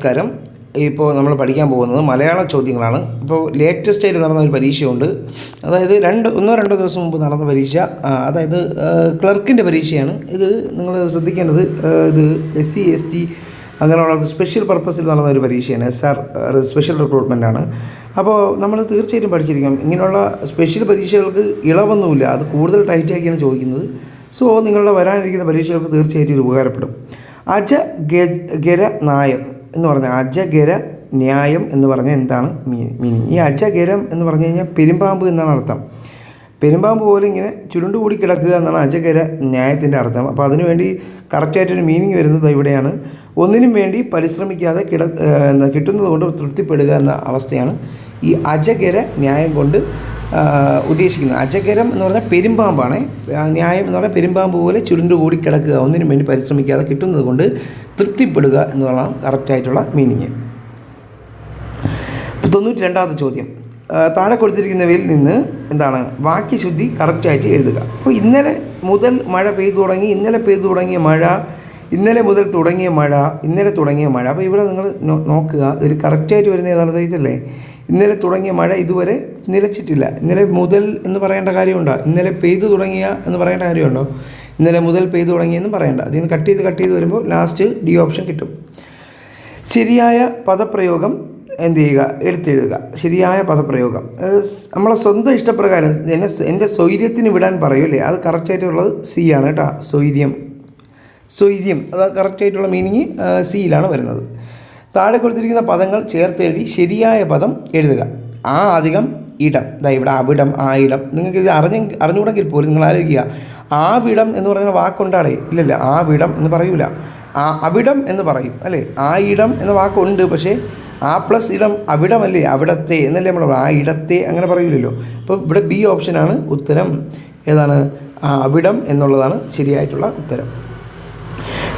നമസ്കാരം ഇപ്പോൾ നമ്മൾ പഠിക്കാൻ പോകുന്നത് മലയാള ചോദ്യങ്ങളാണ്. ഇപ്പോൾ ലേറ്റസ്റ്റ് ആയിട്ട് നടന്ന ഒരു പരീക്ഷയുണ്ട്. അതായത് രണ്ട് ഒന്നോ രണ്ടോ ദിവസം മുമ്പ് നടന്ന പരീക്ഷ. അതായത് ക്ലർക്കിന്റെ പരീക്ഷയാണ്. ഇത് നിങ്ങൾ ശ്രദ്ധിക്കേണ്ടത് ഇത് എസ് സി എസ് ടി അങ്ങനെയുള്ള സ്പെഷ്യൽ പർപ്പസിൽ നടന്ന ഒരു പരീക്ഷയാണ്. എസ് ആർ സ്പെഷ്യൽ റിക്രൂട്ട്മെന്റ് ആണ്. അപ്പോൾ നമ്മൾ തീർച്ചയായിട്ടും പഠിച്ചിരിക്കണം. ഇങ്ങനെയുള്ള സ്പെഷ്യൽ പരീക്ഷകൾക്ക് ഇളവൊന്നുമില്ല. അത് കൂടുതൽ ടൈറ്റാക്കിയാണ് ചോദിക്കുന്നത്. സോ നിങ്ങളുടെ വരാനിരിക്കുന്ന പരീക്ഷകൾക്ക് തീർച്ചയായിട്ടും ഇത് ഉപകാരപ്പെടും. അജ ഗര നായം എന്ന് പറഞ്ഞാൽ അജഗര ന്യായം എന്ന് പറഞ്ഞാൽ എന്താണ് മീനിങ് ഈ അജഗരം എന്ന് പറഞ്ഞു കഴിഞ്ഞാൽ പെരുമ്പാമ്പ് എന്നാണ് അർത്ഥം. പെരുമ്പാമ്പ് പോലെ ഇങ്ങനെ ചുരുണ്ടുകൂടി കിടക്കുക എന്നാണ് അജഗര ന്യായത്തിന്റെ അർത്ഥം. അപ്പോൾ അതിനുവേണ്ടി കറക്റ്റായിട്ടൊരു മീനിങ് വരുന്നത് ഇവിടെയാണ്. ഒന്നിനും വേണ്ടി പരിശ്രമിക്കാതെ കിട എന്താ കിട്ടുന്നത് കൊണ്ട് തൃപ്തിപ്പെടുക എന്ന അവസ്ഥയാണ് ഈ അജഗര ന്യായം കൊണ്ട് ഉദ്ദേശിക്കുന്നത്. അജഗരം എന്ന് പറഞ്ഞാൽ പെരുമ്പാമ്പാണ്. ന്യായം എന്ന് പറഞ്ഞാൽ പെരുമ്പാമ്പ് പോലെ ചുരുണ്ട് കൂടി കിടക്കുക. ഒന്നിനും വേണ്ടി പരിശ്രമിക്കാതെ കിട്ടുന്നത് കൊണ്ട് തൃപ്തിപ്പെടുക എന്നുള്ളതാണ് കറക്റ്റായിട്ടുള്ള മീനിങ് തൊണ്ണൂറ്റി രണ്ടാമത്തെ ചോദ്യം. താഴെ കൊടുത്തിരിക്കുന്നവയിൽ നിന്ന് എന്താണ്? വാക്യശുദ്ധി കറക്റ്റായിട്ട് എഴുതുക. അപ്പോൾ ഇന്നലെ മുതൽ മഴ പെയ്തു തുടങ്ങി ഇന്നലെ പെയ്തു തുടങ്ങിയ മഴ ഇന്നലെ മുതൽ തുടങ്ങിയ മഴ ഇന്നലെ തുടങ്ങിയ മഴ. അപ്പോൾ ഇവിടെ നിങ്ങൾ നോക്കുക. ഇതിൽ കറക്റ്റായിട്ട് വരുന്ന ഏതാണ്? ഇതല്ലേ ഇന്നലെ തുടങ്ങിയ മഴ ഇതുവരെ നിലച്ചിട്ടില്ല. ഇന്നലെ മുതൽ എന്ന് പറയേണ്ട കാര്യമുണ്ടോ? ഇന്നലെ പെയ്തു തുടങ്ങിയ എന്ന് പറയേണ്ട കാര്യമുണ്ടോ? ഇന്നലെ മുതൽ പെയ്തു തുടങ്ങിയെന്ന് പറയേണ്ട. അതിൽ നിന്ന് കട്ട് ചെയ്ത് കട്ട് ചെയ്ത് വരുമ്പോൾ ലാസ്റ്റ് ഡി ഓപ്ഷൻ കിട്ടും. ശരിയായ പദപ്രയോഗം എന്ത് ചെയ്യുക? എടുത്തെഴുതുക. ശരിയായ പദപ്രയോഗം. നമ്മളെ സ്വന്തം ഇഷ്ടപ്രകാരം എന്നെ എന്റെ സ്വൈര്യത്തിന് വിടാൻ പറയൂലേ അത് കറക്റ്റായിട്ടുള്ളത് സി ആണ് കേട്ടോ. സ്വൈര്യം. സ്വൈര്യം. അത് കറക്റ്റായിട്ടുള്ള മീനിങ് സിയിലാണ് വരുന്നത്. താഴെ കൊടുത്തിരിക്കുന്ന പദങ്ങൾ ചേർത്തെഴുതി ശരിയായ പദം എഴുതുക. ആ അധികം ഇടം. ഇതാ ഇവിടെ അവിടം ആ ഇടം നിങ്ങൾക്ക് ഇത് അറിഞ്ഞ അറിഞ്ഞുകൂടെങ്കിൽ പോലും നിങ്ങൾ ആലോചിക്കുക. ആ വിടം എന്ന് പറയുന്ന വാക്കുണ്ടാടേ ഇല്ലല്ല ആ വിടം എന്ന് പറയൂല. ആ അവിടം എന്ന് പറയും അല്ലേ? ആ ഇടം എന്ന വാക്കുണ്ട് പക്ഷേ ആ പ്ലസ് ഇടം അവിടമല്ലേ? അവിടത്തെ എന്നല്ലേ നമ്മൾ ആ ഇടത്തെ അങ്ങനെ പറയൂലല്ലോ. അപ്പോൾ ഇവിടെ ബി ഓപ്ഷനാണ് ഉത്തരം. ഏതാണ്? അവിടം എന്നുള്ളതാണ് ശരിയായിട്ടുള്ള ഉത്തരം.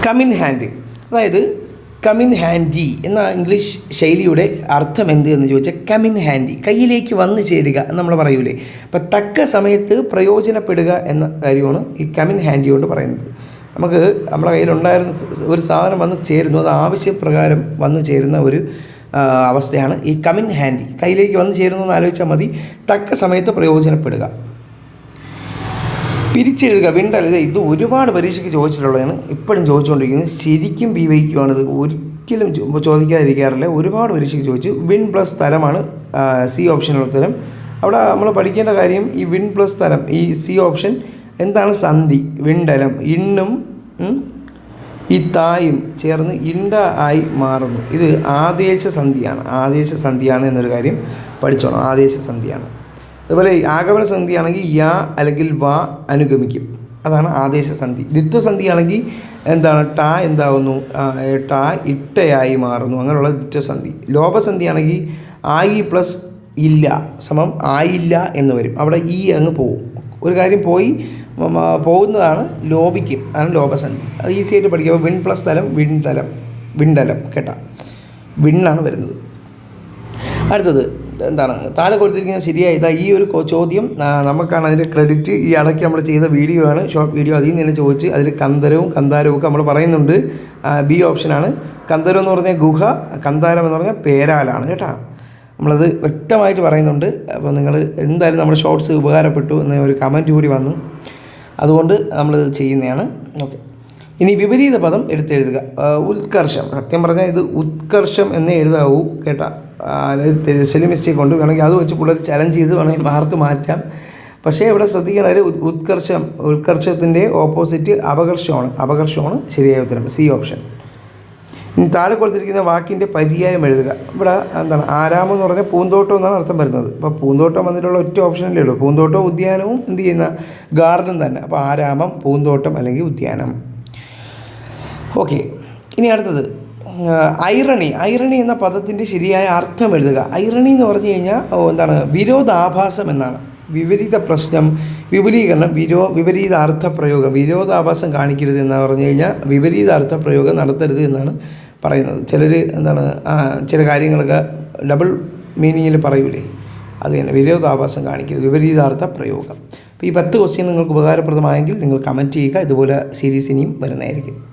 കമിൻ ഹാൻഡ് അതായത് കമിൻ ഹാൻഡി എന്ന ഇംഗ്ലീഷ് ശൈലിയുടെ അർത്ഥം എന്ത് എന്ന് ചോദിച്ചാൽ കമിൻ ഹാൻഡി കയ്യിലേക്ക് വന്നു ചേരുക എന്ന് നമ്മൾ പറയൂലേ. അപ്പം തക്ക സമയത്ത് പ്രയോജനപ്പെടുക എന്ന കാര്യമാണ് ഈ കമിൻ ഹാൻഡി കൊണ്ട് പറയുന്നത്. നമുക്ക് നമ്മുടെ കയ്യിലുണ്ടായിരുന്ന ഒരു സാധനം വന്ന് ചേരുന്നു അത് ആവശ്യപ്രകാരം വന്നു ചേരുന്ന ഒരു അവസ്ഥയാണ് ഈ കമിൻ ഹാൻഡി കയ്യിലേക്ക് വന്നു ചേരുന്നു എന്ന് ആലോചിച്ചാൽ മതി. തക്ക സമയത്ത് പ്രയോജനപ്പെടുക. പിരിച്ചെഴുതുക വിണ്ടൽ ഇത് ഇത് ഒരുപാട് പരീക്ഷയ്ക്ക് ചോദിച്ചിട്ടുള്ളതാണ്. ഇപ്പോഴും ചോദിച്ചുകൊണ്ടിരിക്കുന്നത്. ശരിക്കും ബി വൈക്കുവാണിത് ഒരിക്കലും ചോദിക്കാതിരിക്കാറില്ല. ഒരുപാട് പരീക്ഷയ്ക്ക് ചോദിച്ചു. വിൻ പ്ലസ് സ്ഥലമാണ് സി ഓപ്ഷനുള്ള ഉത്തരം. അവിടെ നമ്മൾ പഠിക്കേണ്ട കാര്യം ഈ വിൻ പ്ലസ് സ്ഥലം ഈ സി ഓപ്ഷൻ എന്താണ്? സന്ധി വിണ്ടലം ഇണ്ണും ഈ തായും ചേർന്ന് ഇണ്ട ആയി മാറുന്നു. ഇത് ആദേശ സന്ധിയാണ്. ആദേശ സന്ധിയാണ് എന്നൊരു കാര്യം പഠിച്ചോണം. ആദേശ സന്ധിയാണ്. അതുപോലെ ആഗമന സന്ധി ആണെങ്കിൽ യാ അല്ലെങ്കിൽ വാ അനുഗമിക്കും. അതാണ് ആദേശ സന്ധി. ദ്വിത്വസന്ധി ആണെങ്കിൽ എന്താണ്? ട എന്താവുന്നു? ട ഇട്ടയായി മാറുന്നു. അങ്ങനെയുള്ള ദ്വിത്വസന്ധി ലോപസന്ധി ആണെങ്കിൽ ആയി പ്ലസ് ഇല്ല സമം ആയില്ല എന്ന് വരും. അവിടെ ഈ അങ്ങ് പോവും. ഒരു കാര്യം പോയി പോകുന്നതാണ് ലോപിക്കും. അതാണ് ലോപസന്ധി അത് ഈസി ആയിട്ട് പഠിക്കുക വിൺ പ്ലസ് തലം വിൺ വിൺതലം വിണ്ടലം കേട്ടാ. വിണ്ണാണ് വരുന്നത്. അടുത്തത് എന്താണ് താഴെ കൊടുത്തിരിക്കുന്നത് ശരിയായി ഇതാ ഈ ഒരു ചോദ്യം നമുക്കാണ് അതിന്റെ ക്രെഡിറ്റ് ഈ ഇടയ്ക്ക് നമ്മൾ ചെയ്ത വീഡിയോ ആണ്. ഷോർട്ട് വീഡിയോ അതിൽ നിന്ന് ചോദിച്ച് അതിൽ കന്തരവും കന്താരവും ഒക്കെ നമ്മൾ പറയുന്നുണ്ട്. ബി ഓപ്ഷനാണ് കന്തരം എന്ന് പറഞ്ഞാൽ ഗുഹ കന്താരം എന്ന് പറഞ്ഞാൽ പേരാലാണ് കേട്ടോ. നമ്മളത് വ്യക്തമായിട്ട് പറയുന്നുണ്ട്. അപ്പോൾ നിങ്ങൾ എന്തായാലും നമ്മുടെ ഷോർട്സ് ഉപകാരപ്പെട്ടു എന്ന ഒരു കമന്റ് കൂടി വന്നു. അതുകൊണ്ട് നമ്മളിത് ചെയ്യുന്നതാണ്. ഓക്കെ ഇനി വിപരീത പദം എടുത്തെഴുതുക. ഉത്കർഷം. സത്യം പറഞ്ഞാൽ ഇത് ഉത്കർഷം എന്നേ എഴുതാവൂ കേട്ടാ. ചെലി മിസ്റ്റേക്ക് കൊണ്ട് വേണമെങ്കിൽ അത് വെച്ച് പിള്ളേർ ചലഞ്ച് ചെയ്ത് വേണമെങ്കിൽ മാർക്ക് മാറ്റാം. പക്ഷേ ഇവിടെ ശ്രദ്ധിക്കേണ്ട ഒരു ഉത്- ഉത്കർഷം ഉത്കർഷത്തിന്റെ ഓപ്പോസിറ്റ് അപകർഷമാണ്. അപകർഷമാണ് ശരിയായ ഉത്തരം. സി ഓപ്ഷൻ ഇനി താഴെ കൊടുത്തിരിക്കുന്ന വാക്കിന്റെ പര്യായം എഴുതുക. ഇവിടെ എന്താണ്? ആരാമം എന്ന് പറഞ്ഞാൽ പൂന്തോട്ടം എന്നാണ് അർത്ഥം വരുന്നത്. അപ്പോൾ പൂന്തോട്ടം വന്നിട്ടുള്ള ഒറ്റ ഓപ്ഷനല്ലേ ഉള്ളൂ. പൂന്തോട്ടവും ഉദ്യാനവും എന്ത് ചെയ്യുന്ന ഗാർഡൻ തന്നെ. അപ്പോൾ ആരാമം പൂന്തോട്ടം അല്ലെങ്കിൽ ഉദ്യാനം. ഓക്കെ ഇനി അടുത്തത്. ഐറണി. ഐറണി എന്ന പദത്തിന്റെ ശരിയായ അർത്ഥം എഴുതുക. ഐറണി എന്ന് പറഞ്ഞു കഴിഞ്ഞാൽ എന്താണ് വിരോധാഭാസം എന്നാണ്. വിപരീത പ്രശ്നം വിപുലീകരണം വിരോ വിപരീത അർത്ഥപ്രയോഗം. വിരോധാഭാസം കാണിക്കരുത് എന്ന് പറഞ്ഞു കഴിഞ്ഞാൽ വിപരീത അർത്ഥപ്രയോഗം നടത്തരുത് എന്നാണ് പറയുന്നത്. ചിലർ എന്താണ് ചില കാര്യങ്ങളൊക്കെ ഡബിൾ മീനിങ്ങിൽ പറയൂലേ. അത് തന്നെ വിരോധാഭാസം കാണിക്കരുത്. വിപരീതാർത്ഥ പ്രയോഗം അപ്പോൾ ഈ പത്ത് ക്വസ്റ്റ്യൻ നിങ്ങൾക്ക് ഉപകാരപ്രദമായെങ്കിൽ നിങ്ങൾ കമന്റ് ചെയ്യുക. ഇതുപോലെ സീരീസ് ഇനിയും വരുന്നതായിരിക്കും.